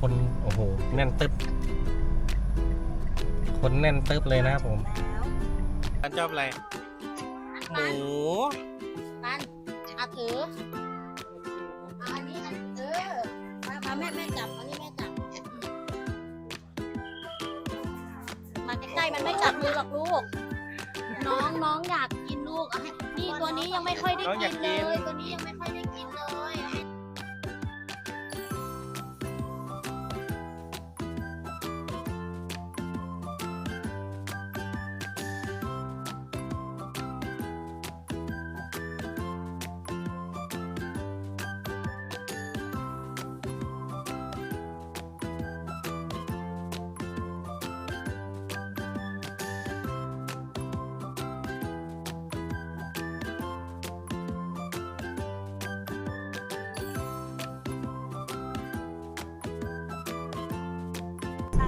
คนโอ้โหแน่นตึ๊บคนแน่นตึ๊บเลยนะครับผมอันชอบอะไร หมูปันเอาถือเอาอันนี้อันเออมามาแม่แม่จับอันนี้แม่จับ มาใกล้ๆมันไม่จับมือหรอกลูก น้องน้องอยากกินลูกเอาให้นี่ตัวนี้ยังไม่ค่อยได้กินเลย ตัวนี้ยังไม่ค่อยได้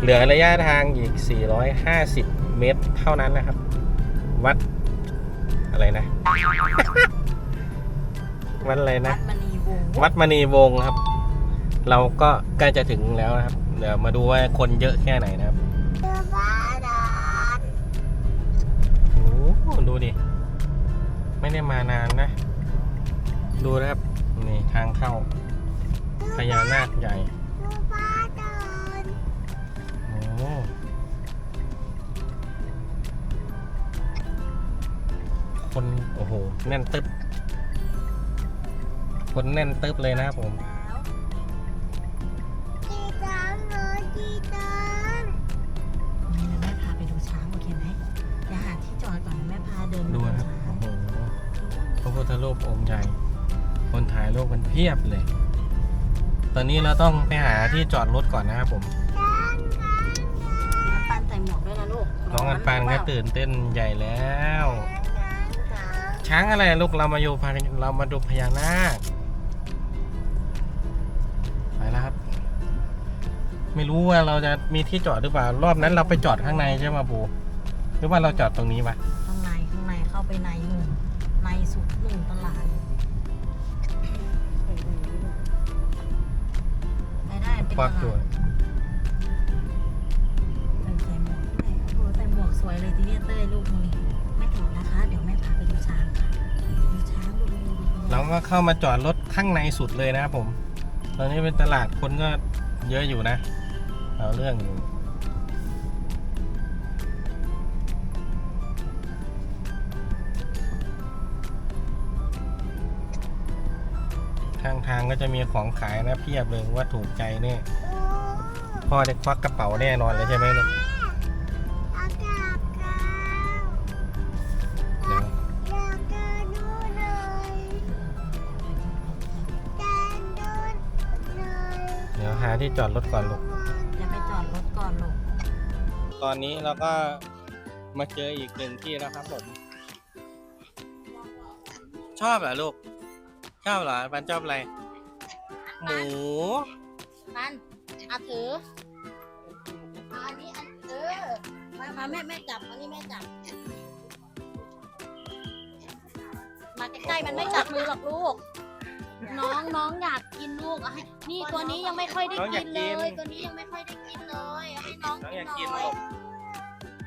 เหลือระยะทางอีก 450 เมตรเท่านั้นนะครับ วัดอะไรนะ วัดอะไรนะ วัดมณีวงศ์วัดมณีวงศ์ครับ เราก็ใกล้จะถึงแล้วนะครับ เดี๋ยวมาดูว่าคนเยอะแค่ไหนนะครับโอ้โหดูดิ ไม่ได้มานานนะ ดูนะครับ นี่ทางเข้าพญานาคใหญ่ คน โอ้โห แน่นตึ๊บ คนแน่นตึ๊บเลยนะครับผมนี่นะแม่พาไปดูช้างโอเคไหมเดี๋ยวหาที่จอดก่อนแม่พาเดินดูดูนะครับ ช้างโอ้โหพระพุทธรูปองค์ใหญ่ คนถ่ายรูปมันเพียบเลย ตอนนี้เราต้องไปหาที่จอดรถก่อนนะครับผม อันปันใส่หมวกด้วย นะลูกน้องอันปานก็ตื่นเต้นใหญ่แล้ว ช้างอะไรลูกเรามาอยู่พาเรามาดูพญานาคไปแล้วครับ ไม่รู้ว่าเราจะมีที่จอดหรือเปล่ารอบนั้นเราไปจอดข้างในใช่ไหมปูหรือว่าเราจอดตรงนี้ปะข้างในข้างในเข้าไปในหนึ่งในสุดหนึ่งตลาดไปได้เป็นควักตด้วลายด วกสวยเลยทีเนี้ยเต้ยลูกนี่ไม่ถอดนะคะ เดี๋ยวแม่พาไปดูช้างค่ะดูช้างดูดูดูดูเราก็เข้ามาจอดรถข้างในสุดเลยนะครับผม ตอนนี้เป็นตลาดคนก็เยอะอยู่นะ เอาเรื่องอยู่ข้างทางก็จะมีของขายนะเพียบเลยว่าถูกใจเนี่ยพ่อจะควักกระเป๋าแน่นอนเลยใช่ไหมลูก ที่จอดรถก่อนลูกเดี๋ยวไปจอดรถก่อนลูกตอนนี้เราก็มาเจออีกหนึ่งที่แล้วครับผม ชอบเหรอลูก ชอบเหรอปันชอบอะไร หมู ปันเอาถือเอาอันนี้อันเออมามาแม่แม่จับอันนี้แม่จับ มาใกล้ๆมันไม่จับมือหรอกลูก น้องน้องอยากกินลูกเอาให้นี่ตัวนี้ยังไม่ค่อยได้น้องอยากิกนกิเลนยตัวนี้ยังไม่ค่อยได้กินเลยเอาให้น้องน้องกิอนยากหน่กินอลูยก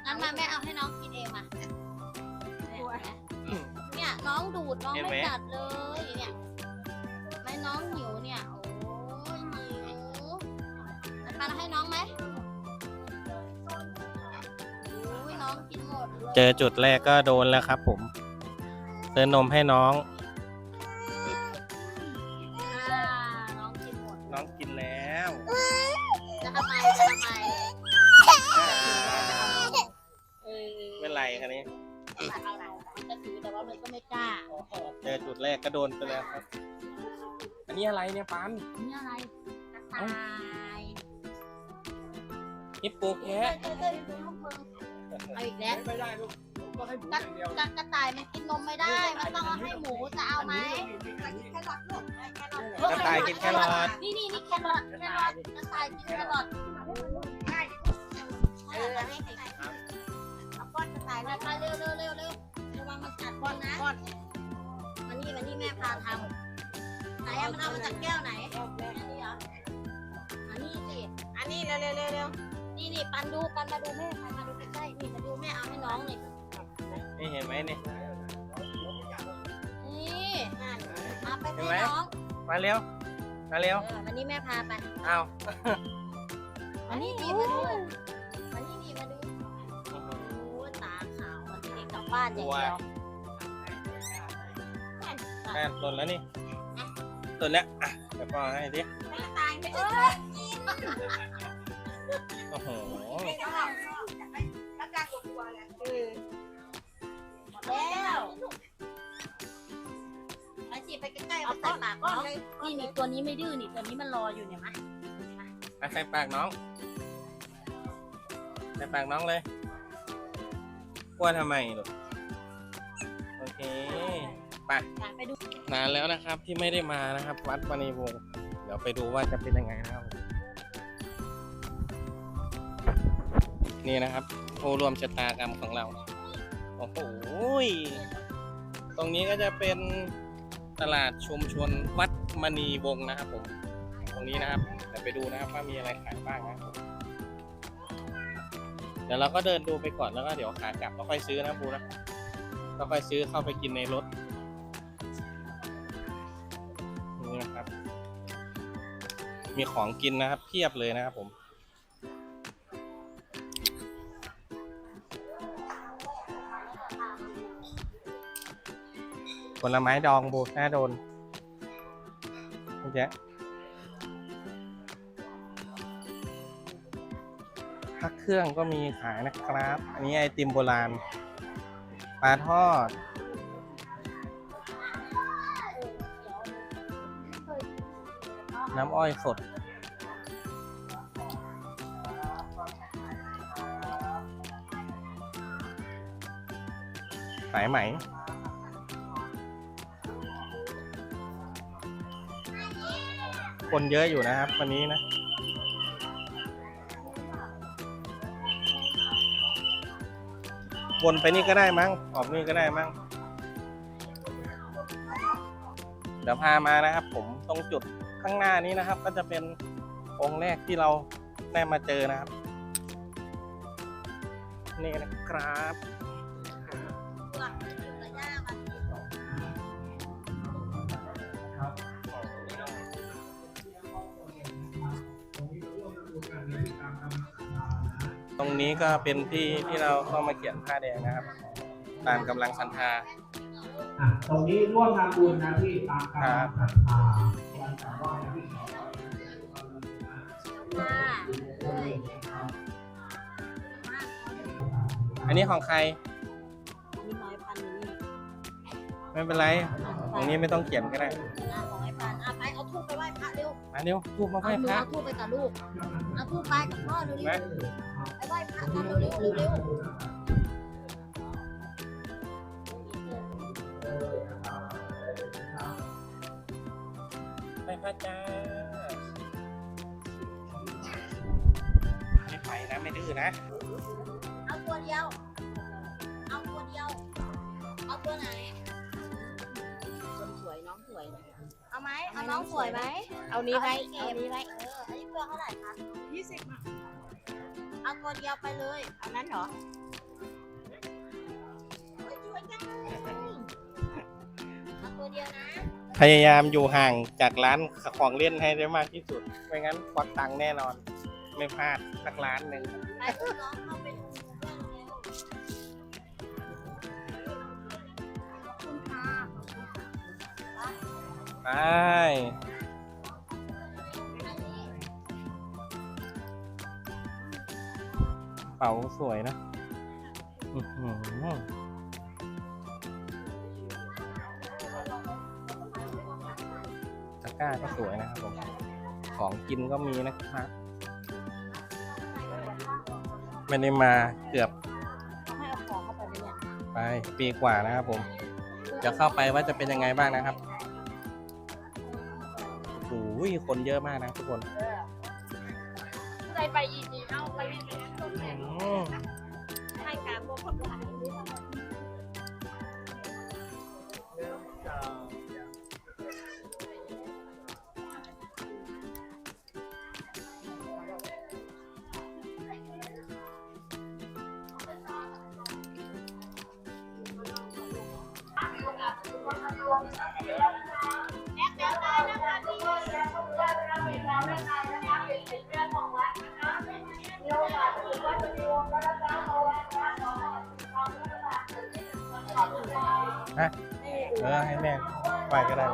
งั้นมาแม่เอาให้น้องกินเองมาเนี่ยน้องดูดน้องเห็นไหม ไม่จัดเลยเนี่ยไม่น้องหิวเนี่ยโอ้ยหิวอันปาให้น้องไหมโอ้ยน้องกินหมดเลย เจอจุดแรกก็โดนแล้วครับผมเติมนมให้น้อง คันนี้ตัดเอาไหนมันจะถือแต่ว่ามันก็ไม่กล้าเจอจุดแรกก็โดนไปแล้วครับ อันนี้อะไรเนี่ยปันนี่อะไรกระต่ายฮิปโปเอ้แคะยเอ้ยเอ้ยลูกมึงเอาอีกแล้วไม่ได้ลูกก็ให้หมูกระอย่างเดียวกระกระต่ายมันกินนมไม่ได้ มันต้องเอาให้หมูจะเอาไหมกระต่ายกินแครอทนี่นี่นี่แครอทแครอทกระต่ายกินแครอทเออให้ใส่เอาก้อนกระต่ายนะไปเร็วเร็วเร็วเร็วระวังมันกัดก้อนนะมานี่มานี่แม่พาทำไหนอะมันเอามาจากแก้วไหนแก้วนี้เหรอมานี่สิเร็วเร็วเร็วนี่นี่ปันดูปันมาดูแม่ปันมาดูใกล้ๆนี่มาดูแม่เอาให้น้องนี่นี่เห็นไหมนี่นี่นั่นเอาไปเห็ให้นไหมน้องมาเร็วมาเร็วเออวันนี้แม่พาไปเอาวันนี้นี่มาดู บบ้านอย่างเดียวแม่หล่นแล้วนี่หล่นแล้วอะเดี๋ยวพ่อให้ดิไม่ตายไม่เอ้ยโอ้โหแล้วการกดตัวไงหมดแล้วไปสิไปใกล้ๆเอาใส่ปากน้องนี่นี่ตัวนี้ไม่ดื้อนี่ตัวนี้มันรออยู่เนี่ยมะอะใส่ปากน้องใส่ปากน้องเลยกลัวทำไมลูกโอ เคไปไปดูนานแล้วนะครับที่ไม่ได้มานะครับ วัดมณีวงศ์เดี๋ยวไปดูว่าจะเป็นยังไงนะครับ นี่นะครับผู้รวมชะตากรรมของเราโอ้โหยตรงนี้ก็จะเป็นตลาดชุมชนวัดมณีวงศ์นะครับผม ตรงนี้นะครับเดี๋ยวไปดูนะครับว่ามีอะไรขายบ้างนะครับผมเดี๋ยวเราก็เดินดูไปก่อนแล้วก็เดี๋ยวขากลับก็ค่อยซื้อนะบูนะ ก็ค่อยซื้อเข้าไปกินในรถนี่นะครับ มีของกินนะครับ เพียบเลยนะครับผมผลไม้ดองโบน่าโดนเยอะพักเครื่องก็มีขายนะครับ อันนี้ไอติมโบราณ ปลาทอด น้ำอ้อยสด สายไหม คนเยอะอยู่นะครับ วันนี้นะ วนไปนี่ก็ได้มั้งออกนี่ก็ได้มั้งเดี๋ยวพามานะครับ ผมตรงจุดข้างหน้านี้นะครับ ก็จะเป็นองค์แรกที่เราได้มาเจอนะครับ นี่นะครับ รงนี้ก็เป็นที่ที่เราเข้ามาเขียนผ้าแดงนะครับ ตามกำลังศรัทธา อะตรงนี้ร่วมทำบุญนะพี่ตามกำลังศรัทธาวันเสาร์ว่าที่สองอันนี้ของใครนี่น้อยพันนี่ไม่เป็นไร ตรงนี้ไม่ต้องเขียนก็ได้หน้าของไอ้พันอะไปเอาทูบไปไหว้พระเร็วมาเร็วทูบมาไหเอาว้หนูพระเอาทูบไปกับลูก เอาทูบไปกับพ่อเร็วไหมๆไป ไหว้พระกันเร็วๆเร็วๆไปพระจ้าไม่ไปนะไม่ดื้อนะเอาตัวเดียว เอาตัวเดียว เอาตัวไหนคนสวยน้องสวย เอาไหมเอาน้องสวยไหมเอานี้ไว้เอานี้ไว้ เอออันนี้ตัวเท่าไหร่คะยี่สิบ เอาตัวเดียวไปเลยเอานั้นเหรอเฮ้ยสวยจังเลยเอาตัวเดียวนะพยายามอยู่ห่างจากร้านของเล่นให้ได้มากที่สุด ไม่งั้นควักตังค์แน่นอน ไม่พลาดสักร้านหนึ่งไปอุ้มน้องเข้าไปดูเรื่องเร็วขอบคุณค่ะ ไป ป๋าสวยนะอื้อหือตะกร้าก็สวยนะครับผม ของกินก็มีนะครับ ไม่ได้มาเกือบให้เอาของเข้าไปเลยเนี่ยไปปีกว่านะครับผม เดี๋ยวเข้าไปว่าจะเป็นยังไงบ้างนะครับโอ้ยคนเยอะมากนะทุกคน Come on. ฮะเออให้แม่ไปก็ได้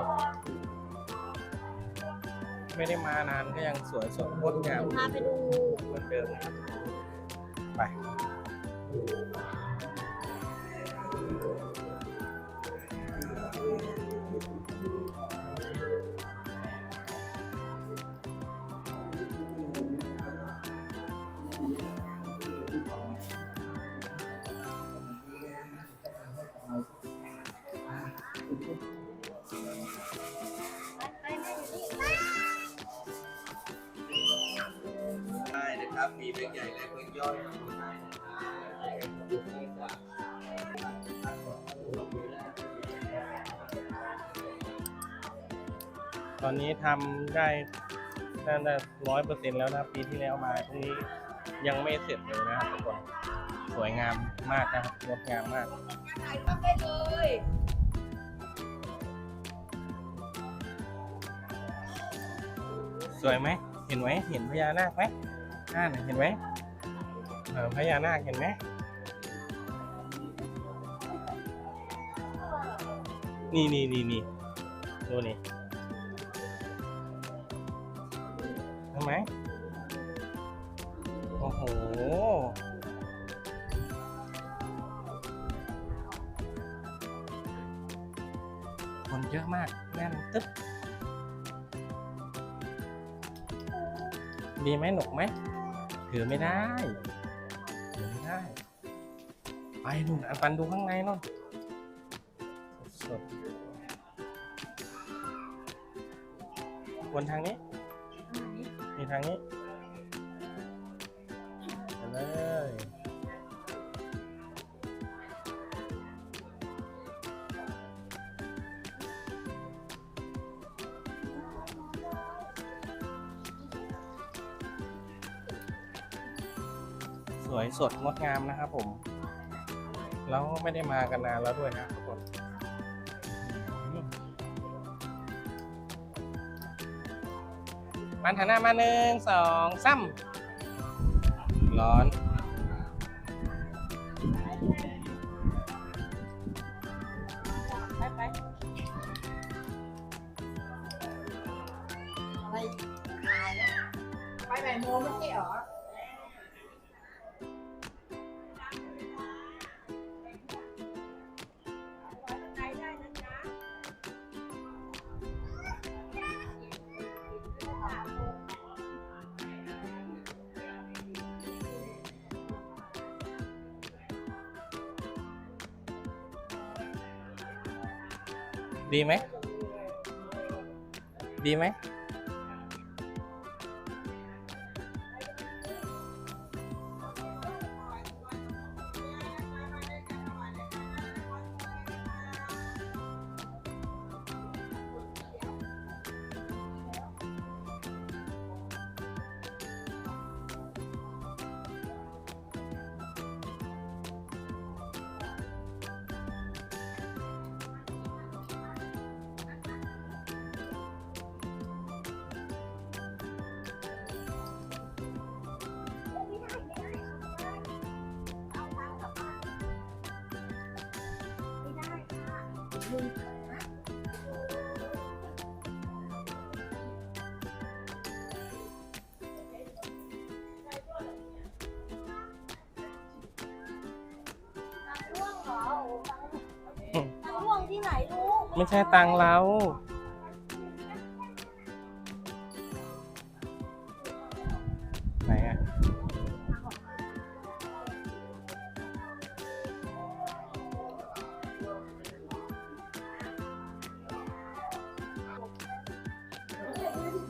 ไม่ได้มานานก็ยังสวยสดงดงามพาไปดูเหมือนเดิมนะครับไป เรื่องใหญ่และเรื่องย่อยตอนนี้ทำได้น่าจะร้อยเปอร์เซ็นต์แล้วนะปีที่แล้วมาตรงนี้ยังไม่เสร็จเลยนะครับทุกคนสวยงามมากนะครับงดงามมากถ่ายรูปได้เลยสวยไหม เห็นไหม เห็นพญานาคไหม อ่นเห็นไหมเออพญานาคเห็นไหมนี่นี่นี่นี่ดูนี่เห็นไหมโอ้โหคนเยอะมากแน่นตึ๊บดีไหมหนุกไหม ถือไม่ได้ถือไม่ได้ ไปดูอันปันดูข้างในนู่นสดๆวนทางนี้มีทางนี้ไปเลย วยสดงดงามนะครับผม แล้วไม่ได้มากันนานแล้วด้วยนะทุกคนมันหันหน้ามาหนึ่งสองสามร้อน ไปไปไปถ่ายไปบ่ายโมไม่ใช่หรอ ดีไหม ดีไหม ร่วงเหรอโอ้ตังร่วงที่ไหนลูกไม่ใช่ตังค์เรา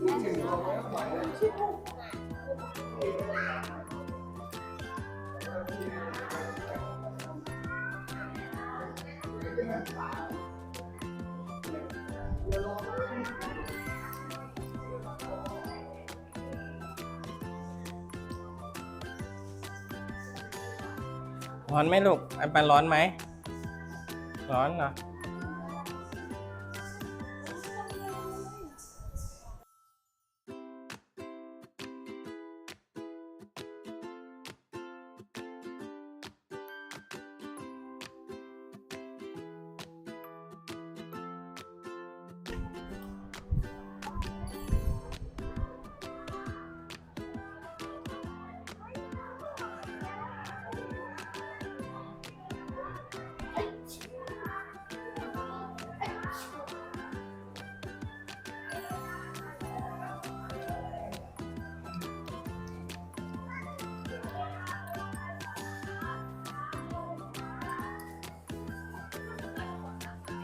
ร้อนไหมลูกอันปันร้อนไหม ร้อนเหรอ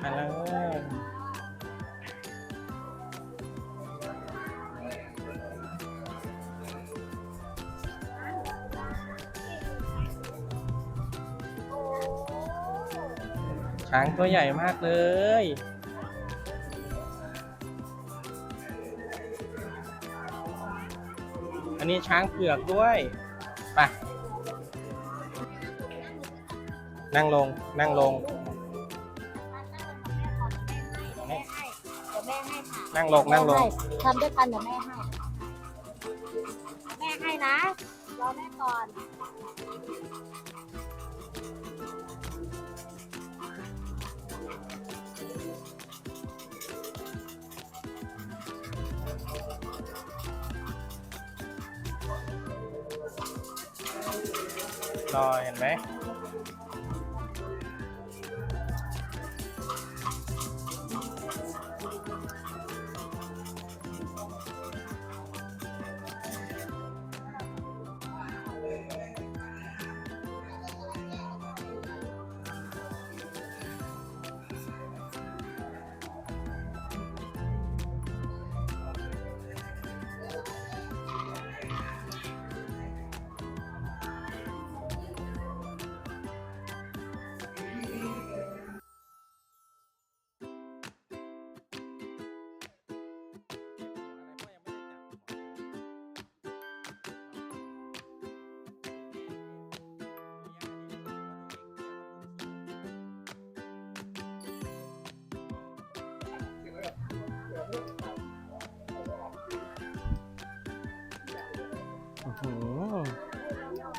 ไปเลยช้างตัวใหญ่มากเลย อันนี้ช้างเผือกด้วยไปนั่งลง นั่งลง นั่งลงนั่งลงทำด้วยกันเดี๋ยวแม่ให้ แม่ให้นะ รอแม่ก่อน รอเห็นไหม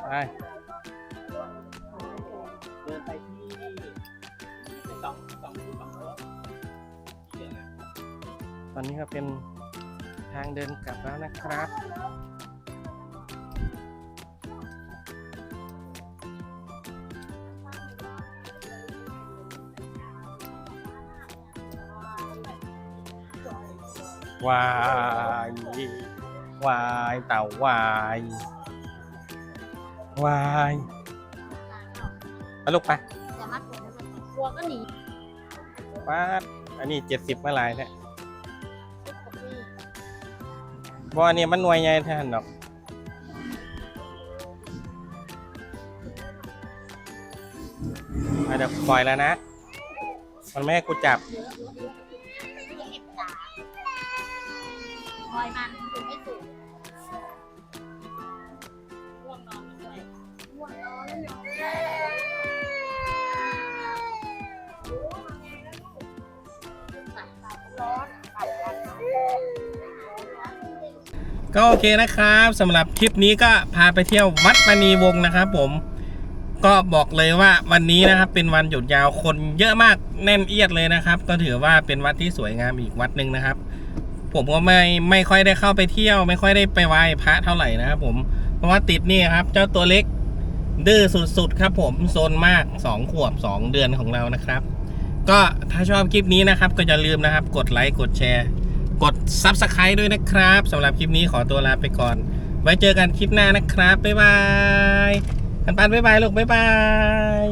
ไปเดินไปที่สองสองสองตอนนี้ก็เป็นทางเดินกลับแล้วนะครับว้าย วายเต่าวายวายมาลูกไปอย่ามัดผมนะกลัวก็หนีป้าดอันนี้เจ็ดสิบเมื่อไหรเนี่ยชุดกับพี่บ่อันนี้มันหน่วยใหญ่แทนดอกอะเดี๋ยวปล่อยแล้วนะ มันไม่ให้กูจับเก็บตาคอยมัน ก็โอเคนะครับสำหรับคลิปนี้ก็พาไปเที่ยววัดมณีวงศ์นะครับผมก็บอกเลยว่าวันนี้นะครับเป็นวันหยุดยาวคนเยอะมากแน่นเอียดเลยนะครับ ก็ถือว่าเป็นวัดที่สวยงามอีกวัดหนึ่งนะครับ ผมก็ไม่ไม่ค่อยได้เข้าไปเที่ยว ไม่ค่อยได้ไปไหว้พระเท่าไหร่นะครับผมเพราะว่าติดนี่ครับ เจ้าตัวเล็กดื้อสุดๆครับ ผมโซนมาก 2 ขวบ 2 เดือนของเรานะครับ ก็ถ้าชอบคลิปนี้นะครับ ก็อย่าลืมนะครับ กดไลค์กดแชร์ กด Subscribe ด้วยนะครับสำหรับคลิปนี้ขอตัวลาไปก่อน ไว้เจอกันคลิปหน้านะครับ บ๊ายบายปันปันบ๊ายบายลูกบ๊ายบาย